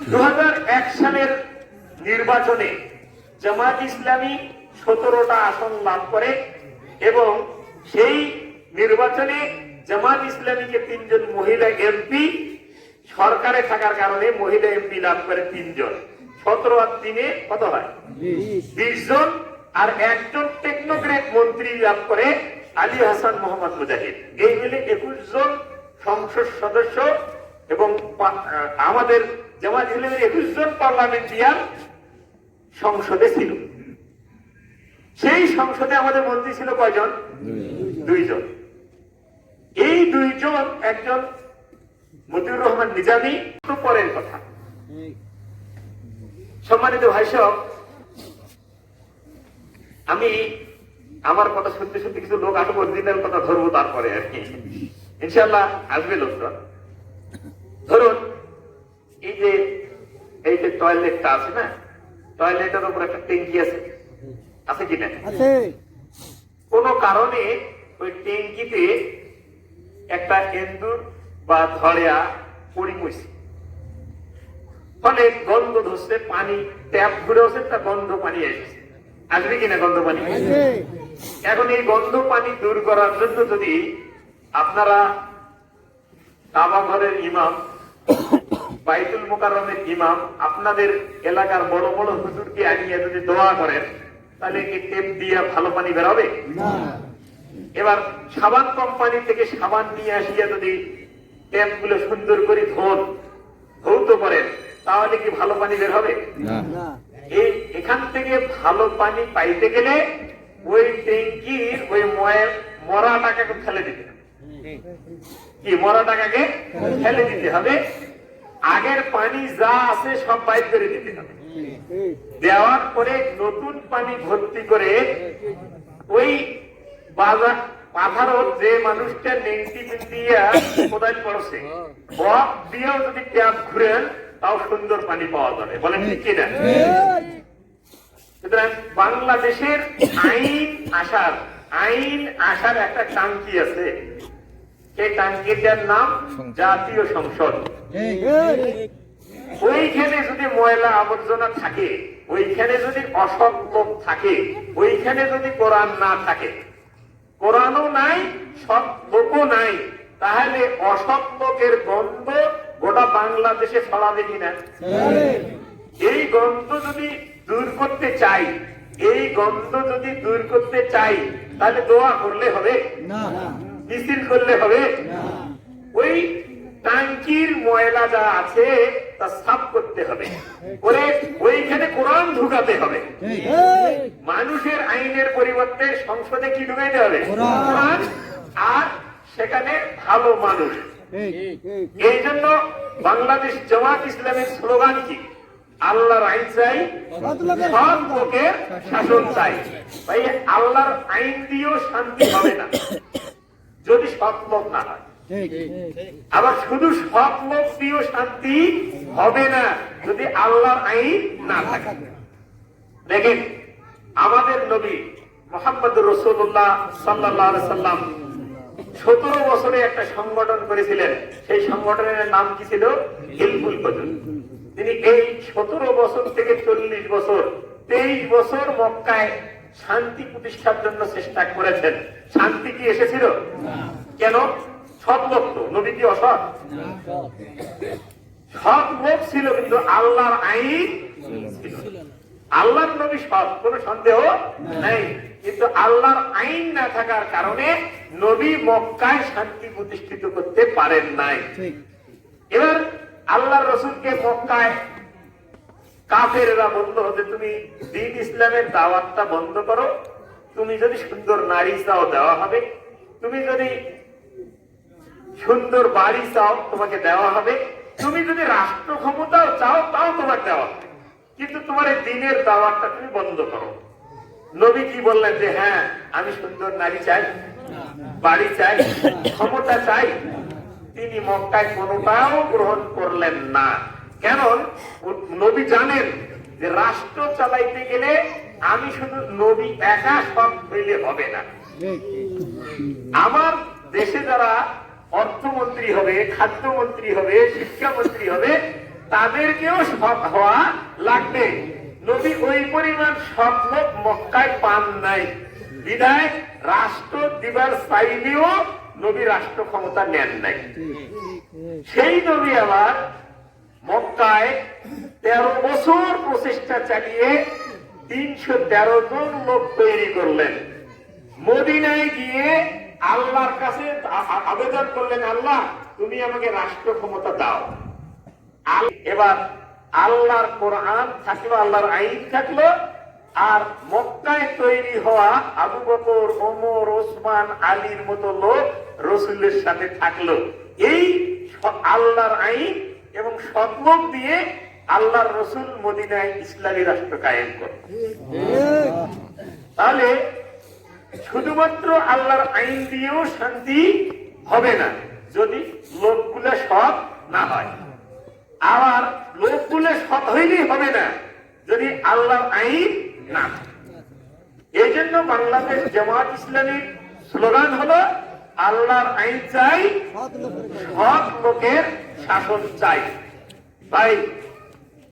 দু হাজার এক সালের নির্বাচনে জামাত ইসলামী সতেরোটা আসন লাভ করে এবং সেই নির্বাচনে জামাত ইসলামীকে তিনজন মহিলা এমপি সরকারে থাকার কারণে মহিলা এমপি লাভ করে তিনজন। সতেরো আর তিনে কত হয়? বিশ। জন। আর একজন টেকনোক্রেট মন্ত্রী লাভ করে আলী হাসান মোহাম্মদ মুজাহিদ। এই মিলে একুশ জন সংসদ সদস্য এবং আমাদের জামাত ইসলামের একুশ জন পার্লামেন্টিয়ান সংসদে ছিল। সেই সংসদে আমাদের মন্ত্রী ছিল কয়জন? দুইজন। এই দুইজন একজন মতিউর রহমান নিজামী পরের কথা। সম্মানিত ভাই সব আমি আমার কথা শুনতে শুনতে কিছু লোক আসব অরিজিনাল কথা ধরবো তারপরে আর কি। ইনশাল্লাহ আসবে লোকজন। ধরুন টয়লেটটা আছে না? টয়লেটের উপর একটা ট্যাঙ্কি আছে। আছে কি না? কোন কারণে ওই ট্যাঙ্কিতে একটা এন্দুর বা ধরেয়া পড়ি পড়ছে ফলে গন্ধ ধরছে পানি ট্যাপ ঘুরে হচ্ছে একটা গন্ধ পানি এসেছে আসবে কিনা গন্ধ পানি? এখন এই গন্ধ পানি দূর করার জন্য যদি আপনারা কাবা ঘরের ইমাম বাইতুল মোকাররমের ইমাম আপনাদের এলাকার বড় বড় হুজুরকে আনিয়ে যদি দোয়া করেন তাহলে কি টেপ দিয়ে ভালো পানি বেরোবে? এবার সাবান কোম্পানি থেকে সাবান নিয়ে আসিয়া যদি ট্যাপগুলো সুন্দর করে ধোন ধৌত করেন তাহলে কি ভালো পানি বের হবে? এই এখান থেকে ভালো পানি পাইতে গেলে ওই ট্যাঙ্কির ওই ময়ের মরা টাকাকে ফেলে দিতে হবে। কি মরা টাকাকে ফেলে দিতে হবে। আগের পানি যা আছে সব বাইর করে দিতে হবে। দেওয়ার পরে নতুন পানি ভর্তি করে ওই বাজার পাথারও যে মানুষটা নেংটি দিয়া পড়ছে, বক দিয়েও যদি ট্যাপ ঘুরেন, তাও সুন্দর পানি পাওয়া যাবে। বলেন ঠিক কিনা? সুতরাং বাংলাদেশের আইন আসার আইন আসার একটা টাঙ্কি আছে। সেই টাঙ্কিটার নাম জাতীয় সংসদ। ওইখানে যদি ময়লা আবর্জনা থাকে ওইখানে যদি অসৎ লোক থাকে ওইখানে যদি কোরআন না থাকে কোরআনও নাই সৎ লোকও নাই তাহলে অসৎ লোকের গন্ধ গোটা বাংলাদেশে ছড়াবে কিনা এই গন্ধ যদি দূর করতে চাই এই গন্ধ যদি দূর করতে চাই তাহলে দোয়া করলে হবে? না। মিছিল করলে হবে? ওই টাঙ্কির ময়লা যা আছে তা সাফ করতে হবে। করে ওইখানে কোরআন ঢুকাতে হবে। এই মানুষের আইনের পরিবর্তে সংসদে কি ঢুকাইতে হবে? কোরআন। আর সেখানে ভালো মানুষ। এই জন্য বাংলাদেশ জামাত ইসলামের স্লোগান কি? আল্লাহর আইন চাই সব লোকের শাসন চাই। ভাই আল্লাহর আইন দিয়েও শান্তি হবে না। যদি সৎ লোক না হয়। আবার শুধু সৎ লোক দিয়েও শান্তি হবে না যদি আল্লাহর আইন না থাকে। দেখেন আমাদের নবী মোহাম্মদ রসুল্লাহ সাল্লাহ সাল্লাম সতেরো বছরে একটা সংগঠন করেছিলেন। সেই সংগঠনের নাম কি ছিল? হিলফুল ফজল। তিনি এই সতেরো বছর থেকে চল্লিশ বছর তেইশ বছর মক্কায় শান্তি প্রতিষ্ঠার জন্য চেষ্টা করেছেন। শান্তি কি এসেছিল? কেন? সৎ লোক তো। নবী কি অসৎ? সৎ লোক ছিল কিন্তু আল্লাহর আইন ছিল। আল্লাহর নবী সৎ কোন সন্দেহ নেই। কিন্তু আল্লাহর আইন না থাকার কারণে নবী মক্কায় শান্তি প্রতিষ্ঠিত করতে পারেন নাই। এবার আল্লাহ রসুলকে মক্কায় কাফেররা বলল যে তুমি দিন ইসলামের দাওয়াতটা বন্ধ করো। তুমি যদি সুন্দর নারী চাও, দেওয়া হবে। তুমি যদি সুন্দর বাড়ি চাও, তোমাকে দেওয়া হবে। তুমি যদি রাষ্ট্র ক্ষমতাও চাও, তাও তোমার দেওয়া হবে। কিন্তু তোমার এই দিনের দাওয়াতটা তুমি বন্ধ করো। নবী কি বললেন যে হ্যাঁ আমি সুন্দর নারী চাই, বাড়ি চাই, ক্ষমতা চাই। তিনি মক্কায় কোনোটাও গ্রহণ করলেন না। কেন? নবী জানেন যে রাষ্ট্র চালাইতে গেলে আমি শুধু নবী একা সব হইলে হবে না। আমার দেশে যারা অর্থমন্ত্রী হবে, খাদ্যমন্ত্রী হবে, শিক্ষামন্ত্রী হবে, তাদেরকেও সৎ হওয়া লাগবে। নবী ওই পরিমাণ সৎ লোক মক্কায় পান নাই। বিদায়, রাষ্ট্র দিবার চাইলেও নবী রাষ্ট্র ক্ষমতা নেন নাই। সেই নবী আবার মক্কায় তেরো বছর প্রচেষ্টা চালিয়ে তিনশো তেরো জন লোক তৈরি করলেন। মদিনায় গিয়ে আল্লাহর কাছে আবেদন করলেন, আল্লাহ, তুমি আমাকে রাষ্ট্র ক্ষমতা দাও। এবার আল্লাহর কোরআন থাকল, আল্লাহর আইন থাকল, আর মক্কায় তৈরি হওয়া আবু বকর, ওমর, ওসমান, আলীর মতো লোক রসুলের সাথে থাকল। এই আল্লাহর আইন এবং সৎলোক দিয়ে আল্লাহর রসুল মদিনায় ইসলামী রাষ্ট্র কায়েম করে তাহলে শুধুমাত্র আল্লাহর আইন দিয়েও শান্তি হবে না, যদি লোকগুলো সৎ না হয়। আবার লোকগুলো সৎ হইলেই হবে না, যদি আল্লাহর আইন না এই জন্য বাংলাদেশ জামাত ইসলামীর স্লোগান হলো, আল্লাহর আইন চাই সৎ লোকের শাসন চাই। তাই